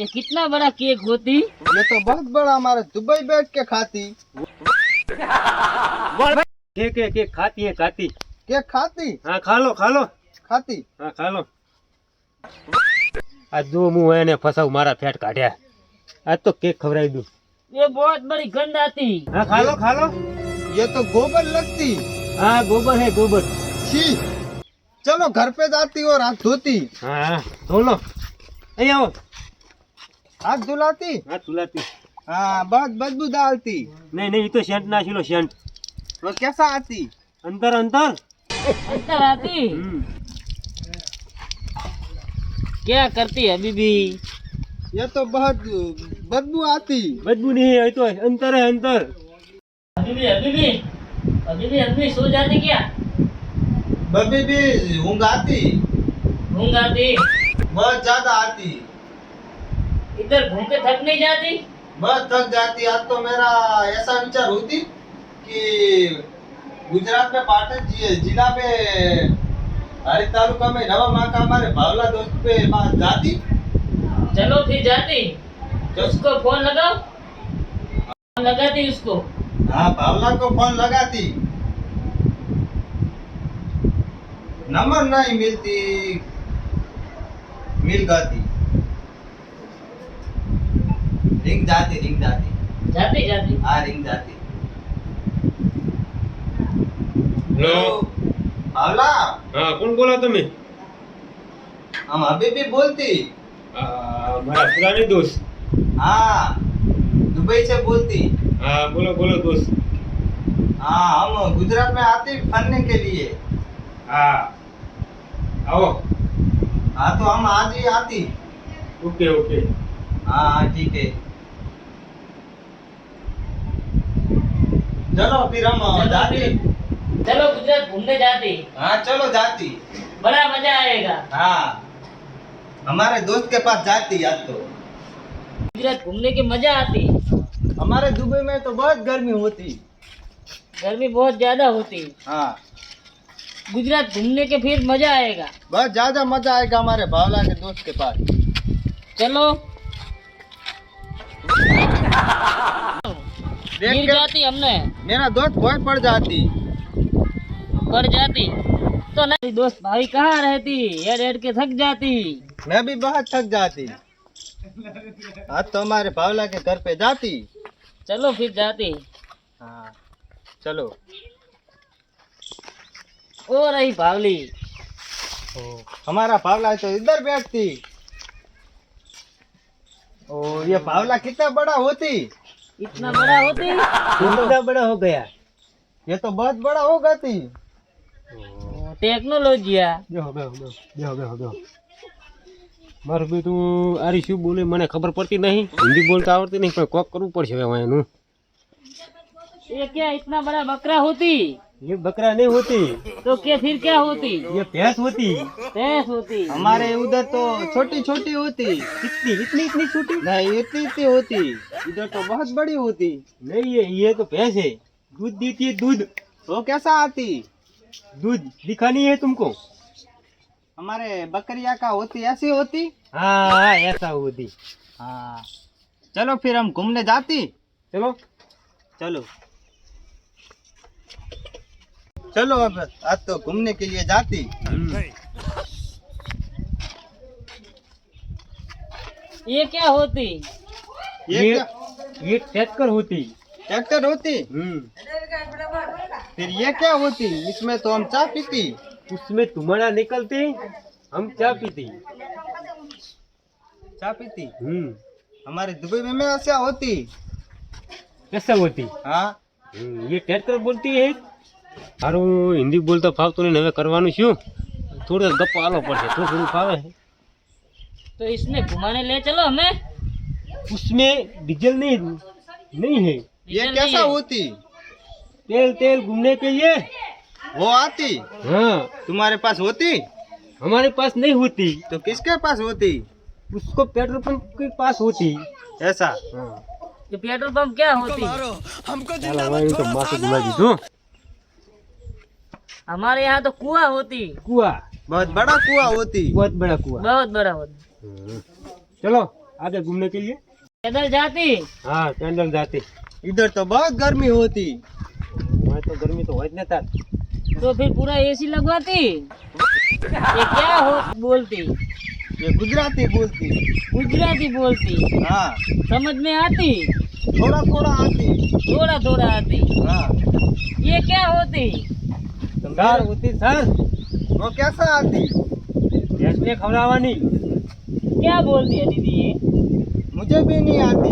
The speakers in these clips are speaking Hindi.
ये कितना बड़ा केक होती ये तो बहुत बड़ा हमारे दुबई बैठ के खाती केक केक केक खाती है खाती केक खाती हाँ खा लो खा लो खाती हाँ खा लो आज जो मुँह है ने फसाऊ मारा फेट काटिया आज तो केक खबराई दू ये बहुत बड़ी गंध आती हाँ खा लो खा लो ये तो गोबर लगती हाँ गोबर है गोबर छी चलो घर पे जाती और हाथ धोती हाँ धो लो आओ हाथ धुलाती હા તુલાતી हाँ बहुत बदबू डालती નહીં નહીં એ તો સેન્ટ નાખેલો સેન્ટ वो कैसा आती અંતર અંતર अंदर आती હમ. क्या करती है अभी भी ये तो बहुत बदबू आती બદબુ નહીં એ તો અંતર હે અંતર अभी भी अभी भी अभी भी अभी सो जाती क्या बबी भी ऊँग आती घूम आती बहुत ज्यादा आती इधर घूम के थक नहीं जाती? बस थक जाती। आज तो मेरा ऐसा विचार होती कि गुजरात में पाटन जिला में हरी तालुका में नवा माँ का हमारे भावला दोस्त पे पास जाती। चलो फिर जाती। चल। उसको फ़ोन लगाओ। फ़ोन लगाती उसको। हाँ भावला को फ़ोन लगाती। नंबर नहीं मिलती। मिल गाती। रिंग जाती रिंग जाती जाती जाती हाँ रिंग जाती હેલો भावला હા કોણ બોલો તમે हम अभी भी बोलती આ, મારા પુરાની દોસ્ત हाँ दुबई से बोलती હા બોલો બોલો દોસ્ત हाँ हम गुजरात में आती फनने के लिए હા આવો हाँ तो हम आज ही आती ઓકે ઓકે हाँ हाँ ठीक है चलो फिर हम जाती। चलो गुजरात घूमने जाती। हाँ चलो जाती। बड़ा मज़ा आएगा। हाँ। हमारे दोस्त के पास जाती आज तो। गुजरात घूमने की मज़ा आती। हमारे दुबई में तो बहुत गर्मी होती। गर्मी बहुत ज़्यादा होती। हाँ। गुजरात घूमने के फिर मज़ा आएगा। बहुत ज़्यादा मज़ा आएगा हमारे भावला के दोस्त के पास। चलो। गिर जाती हमने। मेरा दोस्त बहुत पड़ जाती। पड़ जाती। तो नहीं दोस्त भाई कहाँ रहती? हेड हेड के थक जाती। मैं भी बहुत थक जाती। आज तो हमारे भावला के घर पे जाती। चलो फिर जाती। हाँ चलो। ओ रही भावली। हमारा भावला तो इधर बैठती। ओ ये भावला कितना बड़ा होती। इतना बड़ा होती कितना बड़ा हो गया ये तो बहुत बड़ा हो गती ટેકનોલોજી આ બેહો બેહો બેહો બેહો બેહો બેહો મારું બેટું આરી શું બોલે મને ખબર પડતી નહીં હિન્દી બોલતા આવડતી નહીં પણ કોક કરવું પડશે હવે એનું ये क्या इतना बड़ा बकरा होती ये बकरा नहीं होती। तो क्या फिर क्या होती? ये भैंस होती। भैंस होती। हमारे उधर तो छोटी छोटी होती। कितनी इतनी इतनी छोटी? नहीं इतनी इतनी होती। इधर तो बहुत बड़ी होती। नहीं ये ये तो भैंस है। दूध देती है दूध। तो कैसा आती? दूध दिखा नहीं है तुमको। हमारे बकरिया का होती ऐसी होती? हाँ हाँ ऐसा होती। हाँ। चलो फिर हम घूमने जाती। चलो। चलो। चलो अब आज तो घूमने के लिए जाती। ये क्या होती? ये ये, ये ट्रैक्टर होती। ट्रैक्टर होती? हम्म। फिर ये क्या होती? इसमें तो हम चाय पीती। उसमें तुम्हारा निकलती हम चाय पीती। चाय पीती? हम्म। हमारे दुबई में ऐसा होती। कैसा होती? हाँ। हम्म, ये ट्रैक्टर बोलती है હે હારું હિન્દી બોલતા ફાવતું નહીં ને હવે કરવાનું શું થોડો ગપ્પો આલો પડશે થોડું થોડું ફાવે तो इसमें घुमाने ले चलो हमें उसमें डीजल नहीं नहीं है ये डीजल कैसा नहीं है। होती तेल तेल घूमने के लिए वो आती हाँ तुम्हारे पास होती हमारे पास नहीं होती तो किसके पास होती उसको पेट्रोल पंप के पास होती ऐसा हाँ ये पेट्रोल पंप क्या होती ચાલો હવે એનું તો માથું ઘુમાઈ દીધું हमारे यहाँ तो कुआ होती कुआ बहुत बड़ा कुआ होती बहुत बड़ा कुआ बहुत बड़ा होती चलो आगे घूमने के लिए पैदल जाती हाँ पैदल जाती इधर तो बहुत गर्मी होती वहाँ तो गर्मी तो होती था तो फिर पूरा एसी लगवाती ये क्या हो बोलती ये गुजराती बोलती गुजराती बोलती हाँ समझ में आती थोड़ा थोड़ा आती थोड़ा थोड़ा आती हाँ ये क्या होती સર ઉતી સર वो कैसा आती ભેંસને ખવડાવવાની क्या बोलती है दीदी ये मुझे भी नहीं आती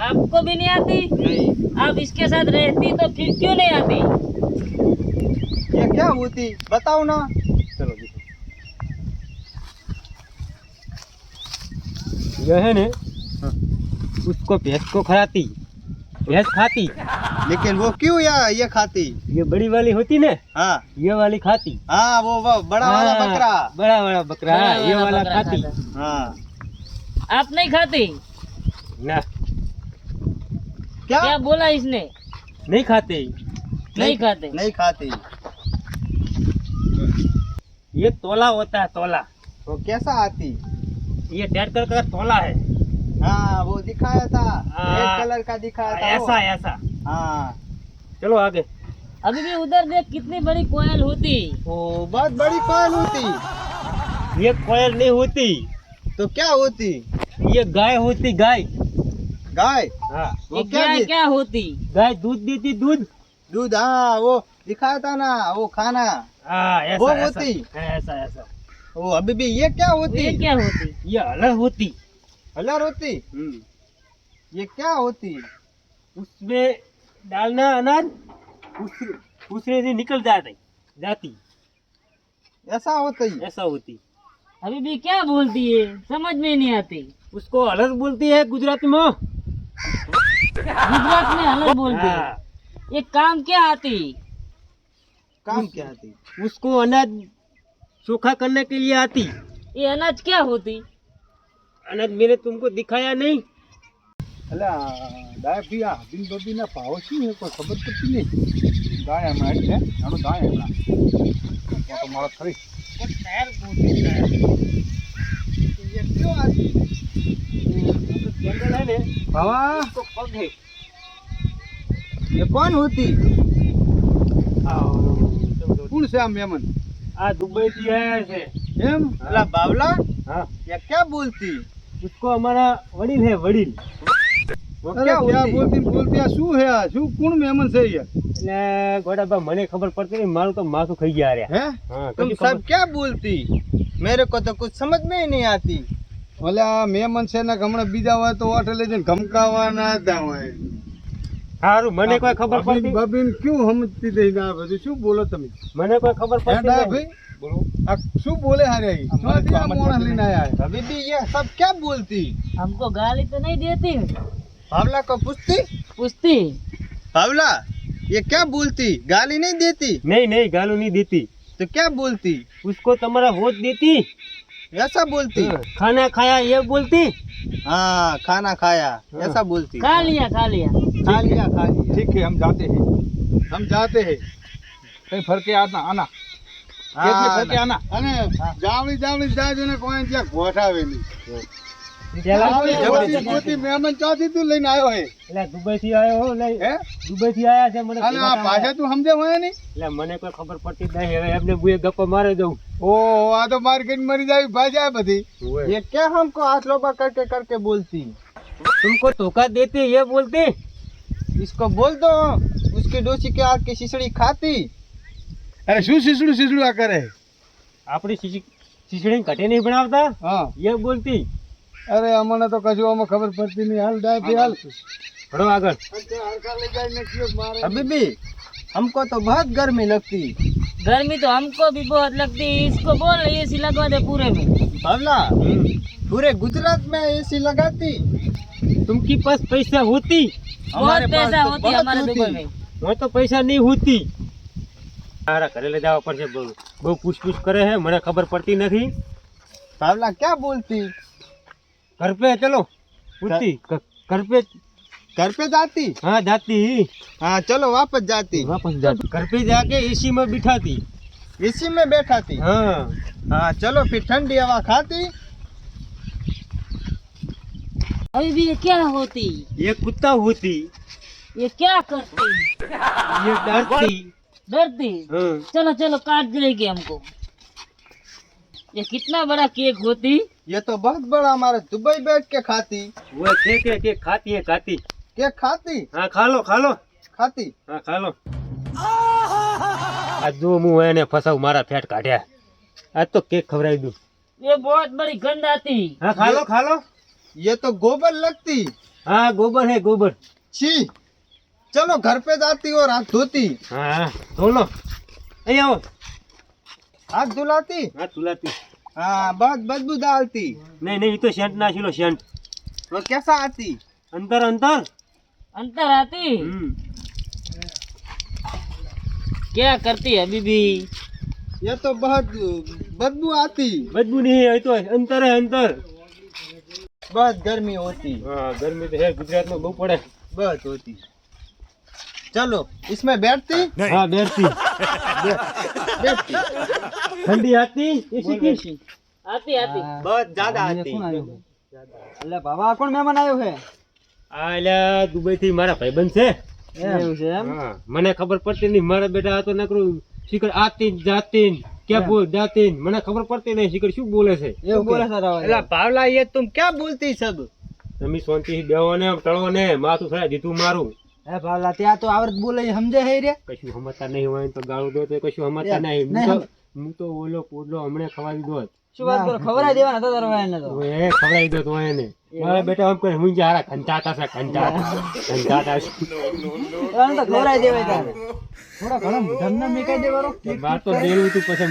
आपको भी नहीं आती नहीं आप इसके साथ रहती तो फिर क्यों नहीं आती ये क्या होती बताओ ना ચલો દીકરો ये है ने उसको भैंस को खिलाती भैंस खाती लेकिन वो क्यों या ये खाती? ये बड़ी वाली होती ना? हाँ। ये वाली खाती। हाँ वो वो बड़ा वाला हाँ, बकरा। बड़ा वाला बकरा बड़ा हाँ, ये वाला वाला खाती। हाँ। आप नहीं खाती? ना। क्या? क्या बोला इसने? नहीं खाते। नहीं खाते। नहीं खाते। ये तोला होता है तोला। वो कैसा आती? ये डेढ़ कलर का तोला है। हाँ वो दिखाया था। हाँ। रेड कलर का दिखाया था ऐसा ऐसा। हाँ चलो आगे अभी भी उधर देख कितनी बड़ी कोयल होती वो बहुत बड़ी कोयल होती ये कोयल नहीं होती तो क्या होती ये गाय होती गाय गाय हाँ वो ये क्या क्या दे- क्या होती गाय दूध देती दूध दूध हाँ वो दिखाया था ना वो खाना हाँ ऐसा वो ऐसा, होती? ऐसा ऐसा वो अभी भी ये क्या होती ये क्या होती ये अलग होती हलर होती ये क्या होती उसमें डालना अनाज उस उससे से निकल जाती जाती। ऐसा होती ऐसा होती। अभी भी क्या बोलती है? समझ में नहीं आती। उसको अलग बोलती है गुजराती में। गुजरात में अलग बोलती है। हाँ, ये काम क्या आती? काम क्या आती? उसको अनाज सूखा करने के लिए आती। ये अनाज क्या होती? अनाज मैंने तुमको दिखाया नहीं। એટલે ડાયા આ બિન બબીના ભાવ શું છે? કોઈ ખબર પડતી નહીં. ગાય એમાં એટલે આનું ગાય એમાં. તો મારો ખરી એ કોણ હોતી? કોણ છે આ મેમન આ દુબઈ થી છે. એમ? પેલા બાવલા? હા. ક્યાં બોલતી? ઉસકો અમારા વડીલ હે વડીલ. મને ખબર પડતી નહીં મારું તો માથું ખાઈ ગયા રહ્યા હે હા तुम કદી सब ખબર- क्या बोलती मेरे को तो कुछ समझ में ही नहीं आती ઓલે આ મહેમાન છે ને હમણાં બીજા હોય તો હોટલે જઈને ધમકાવાના હતા હોય સારું મને કોઈ ખબર બબીન પડતી બબીન ક્યું સમજતી થઈ આ બધું શું બોલો તમે મને કોઈ ખબર હે પડતી ડાયા નહીં. ભાઈ આ શું બોલે હારે ઈ? ક્યાંથી આ માણસ લઈને આયા છે? अभी भी ये सब क्या बोलती हमको गाली तो नहीं देती भावला को पूछती पूछती भावला ये क्या बोलती गाली नहीं देती नहीं नहीं गालू नहीं देती तो क्या बोलती उसको तुम्हारा वोट देती ऐसा बोलती हाँ, खाना खाया ये बोलती हाँ खाना खाया ऐसा बोलती खा लिया खा लिया खा लिया खा लिया ठीक है हम जाते हैं हम जाते हैं कहीं फरके आना आना खेत में फरके आना અને જાવણી જાવણી જાય છે ને કોઈ ત્યાં ગોઠાવે મને અને આ ભાષા તું સમજે હોય નહીં એટલે મને કોઈ ખબર પડતી જ નહીં હવે એમને બુએ ગપ્પા મારે દઉં ઓ આ તો માર્કેટ મરી જાય ભાષા બધી ये क्या हमको हाथ लोबा करके करके बोलती तुमको धोखा देती ये बोलती इसको बोल दो उसकी डोसी के आग की सिसड़ी खाती અરે શું શીસડું શીસડું આ કરે આપણી શીશી શીશડી ઘટે નહીં બનાવતા હા ये बोलती અરે અમને તો કશું આમાં ખબર પડતી નહીં હાલ ડાય ભાઈ હાલ ઘણો આગળ अभी भी हमको तो बहुत गर्मी लगती गर्मी तो हमको भी बहुत लगती है इसको बोल एसी लगवा दे पूरे में भावला पूरे गुजरात में एसी लगाती तुमकी पास पैसा होती हमारे बहुत पास पैसा तो होती बहुत हमारे होती। दुबई में હું તો પૈસા નહીં હોતી મારા ઘરે લઈ જવા પડશે બહુ બહુ પૂછપૂછ કરે છે મને ખબર પડતી નથી भावला क्या बोलती घर पे चलो। घर पे घर पे जाती? हाँ जाती। हाँ चलो वापस जाती। वापस जाती घर पे जाके एसी में बिठाती। इसी में बैठा थी हाँ। हाँ चलो फिर ठंडी हवा खाती। अभी भी ये क्या होती? ये कुत्ता होती। ये क्या करती? ये डरती। डरती? हाँ। चलो चलो काट देगी हमको। ये कितना बड़ा केक होती? ये तो बहुत बड़ा हमारे दुबई बैठ के खाती वो के के के खाती है खाती क्या खाती हाँ खा लो खा लो खाती હા ખાલો આ જો હું એને ફસાવ મારા ફેટ કાઢ્યા આજ તો કેક ખવડાવી દઉં ये बहुत बड़ी गंद आती હા ખાલો ખાલો ये तो गोबर लगती હા ગોબર હે ગોબર छी चलो घर पे जाती और हाथ धोती હા હા ધોલો અહીં આવો हाथ धुलाती હા તુલાતી हाँ बहुत बदबू डालती નહીં નહીં ઈ તો શેન્ટ નાખેલો શેન્ટ वो कैसा आती અંતર અંતર अंतर आती હમ क्या करती अभी भी ये तो बहुत बदबू आती બદબુ નહીં એ તો અંતર હે અંતર बहुत गर्मी होती હા ગરમી તો હે ગુજરાતમાં બહુ પડે बहुत होती चलो इसमें बैठती હા બેસતી बैठती ઠંડી હતી? એસી કી હતી હતી. બસ જ્યાદા હતી. એટલે બાબા કોણ મહેમાન આવ્યો છે? આ એટલે દુબઈ થી મારા ભાઈબંધ છે. એવું છે એમ? મને ખબર પડતી નહીં. મારા બેટા હતો નકરું શીખર આતી જાતી ક્યાં બોલ જાતી મને ખબર પડતી નહીં. શીખર શું બોલે છે? એવું બોલે સારા એટલે ભાવલા એ તું ક્યાં બોલતી સબ? તમે શાંતિ બેહો ને ટળો ને માથું થાય જીતું મારું. હે ભાવલા ત્યાં તો આવડત બોલે સમજે હે રે? કશું સમજતા નહીં હોય તો ગાળું દો તો કશું સમજતા નહીં. હું તો ઓલો પોડલો હમણે ખવા દીધો શું વાત કરો? ખવડાવી દેવાના તો દરવાજાને તો? એ ખવડાવી દો તો એને. મારા બેટા આમ કરે હું જારા કંટાતા છે કંટાતા કંટાતા છે તો ખવડાવી દેવાય તારે.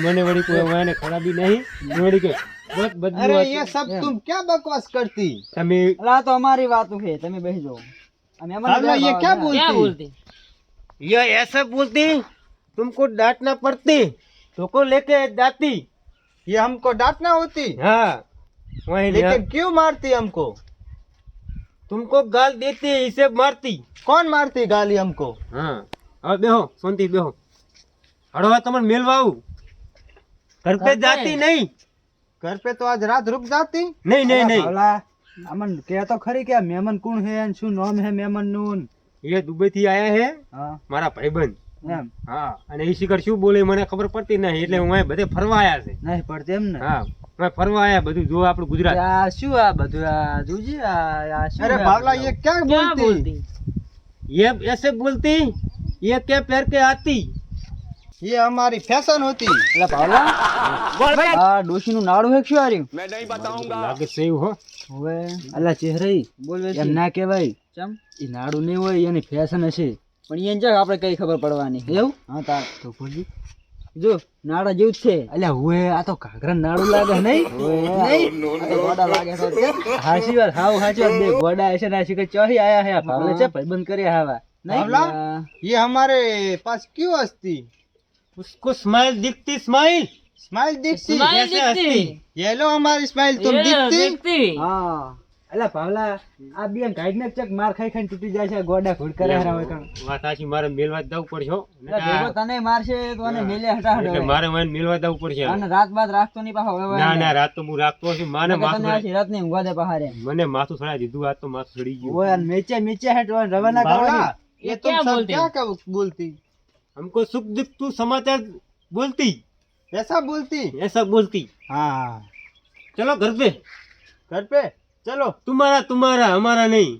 મને વળી કોઈ વાને ખરાબી નહીં? વળી કે કરતી? તમે લા તો અમારી વાત છે તમે બેસજો આ મહેમાન पावला ये क्या क्या बोलती बोलती ये ऐसा बोलती तुमको डांटना पड़ती तो को लेके जाती ये हमको डांटना होती हाँ वही लेकिन क्यों मारती हमको तुमको गाल देती इसे मारती कौन मारती गाली हमको हाँ હવે બેહો શાંતિ બેહો હળવા તમને મેલવા આવું ઘર પે ઘર પે? જાતી નહીં घर पे तो आज रात रुक जाती નહીં નહીં નહીં ભાવલા અમન કે તો ખરી કે આ મહેમાન કોણ છે અને શું નામ હે મહેમાન નું એ દુબઈ થી આયા હે હા મારા ભાઈબંધ એમ હા અને એ શિખર શું બોલે મને ખબર પડતી નહીં એટલે હું અહીં બધે ફરવા આયા છે નહીં પડતી એમ ને હા હું અહીં ફરવા આયા બધું જો આપણું ગુજરાત આ શું આ બધું આ જોજી આ આ શું अरे હે बावला બધું? ये क्या क्या बोलती बोलती ये ऐसे बोलती ये क्या पैर के आती ये हमारी फैशन होती એટલે ભાવલા આ ડોશી નું નાડું હે શું આર્યું લાગે છે એવું હો હવે અલા ચહેરા બોલ એમ ના કહેવાય ચમ ઈ નાડું નહીં હોય એની ફેશન હશે પણ એને ચાક આપણે કઈ ખબર પડવાની એવું હા તાર તો બોલજી જો નાડા જેવું જ છે અલ્યા હુએ આ તો ઘાઘરા નાડું લાગે નહીં નહીં આ તો ગોડા લાગે છે કે? હાચી વાત હાવ હાચી વાત બે ગોડા હશે ને શીખર ચોહી આયા હે ભાવલે છે ભાઈબંધ કર્યા હાવા भावला ये हमारे पास क्यों हंसती उसको स्माइल दिखती स्माइल સ્માઈલ દીકતી સ્માઈલ દીકતી યેલો અમારી સ્માઈલ તુમ દીકતી હા. અલા પાવલા આ બેન ગાઈડ ને ચક માર ખાઈ ખાઈ તૂટી જાય છે ગોડા ઘોડ કરે હરા હોય કણ. વાતાશી મારે મેલવા દઉં પડશો એટલે તને મારશે તો અને મેલે હટાડો એટલે મારે મને મેલવા દઉં પડશે અને રાત બાદ રાખતો નહીં પાછો હવે ના ના રાત તો હું રાખતો છું માને માથું તને રાત ને ઊંઘવા દે પહારે મને માથું સડા દીધું આ તો માથું સડી ગયું. ઓય મેચે મેચે હટવા રવા ના એ તો સબ ક્યાં બોલતી? હમકો સુખ દુખ તું સમાચાર બોલતી? सुख दुख तू समाचार बोलती ऐसा बोलती ऐसा बोलती हाँ चलो घर पे घर पे चलो तुम्हारा तुम्हारा हमारा नहीं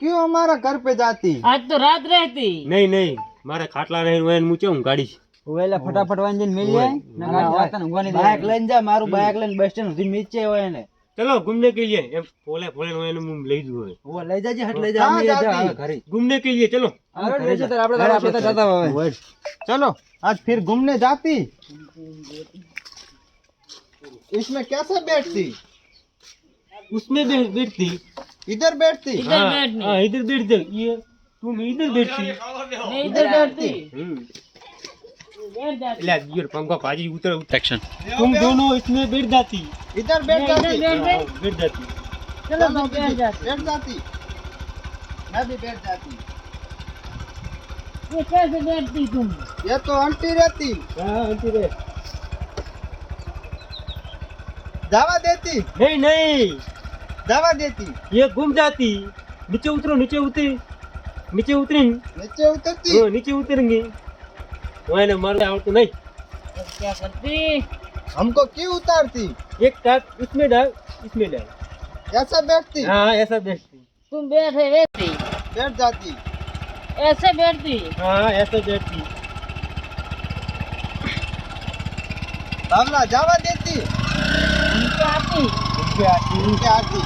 क्यों हमारा घर पे जाती आज तो रात रहती નહીં નહીં મારે ખાટલા નહીં હું એને મૂચે હું ગાડીશ ઓય એટલે ફટાફટ વાંજે જઈને મેલી આય ને ગાડી રાતને ઊંઘવા નહીં બાઇક લઈને જા મારું બાઇક લઈને બસ સ્ટેન્ડ સુધી મેચે હોય એને ચલો ઘૂમને કે लिए એમ ફોલે ફોલે હું એને હું લઈ જઉં હવે ઓય લઈ જાજે હટ લઈ જા કહાં અમે જા જાતી? હવે ઘરે ઘૂમને કે लिए ચલો આગળ બેસે તારે આપણે તારા ખેતર જતા હોય वही। चलो आज फिर घूमने जाती इसमें कैसे बैठती उसमें बैठ बैठती इधर बैठती इधर हाँ, बैठनी हाँ इधर बैठ जा ये तुम इधर बैठती मैं इधर बैठती हम्म बैठ जाती ले पंखा पाजी उतर उतर। तुम दोनों इसमें बैठ जाती। इधर बैठ जाती। बैठ हाँ, बैठ जाती। चलो मैं बैठ जाती। बैठ जाती। मैं भी बैठ जाती। ये कैसे बैठती तुम? ये तो आंटी रहती। हाँ आंटी रे। दवा देती। नहीं नहीं। जावा देती। ये गुम जाती। नीचे उतरो नीचे उतरी। नीचे उतरी। नीचे उतरती। हाँ, नीचे उतरेंगे। मैंने मारने आवड़ते नहीं अब क्या करती हमको क्यों उतारती? एक काट इसमें डाल इसमें डाल ऐसा बैठती? हाँ ऐसा बेचती तुम बैठे बैठती बैठ जाती। ऐसे बैठती हाँ ऐसा बेचती बावला जावा देती। उनके आती उनके आती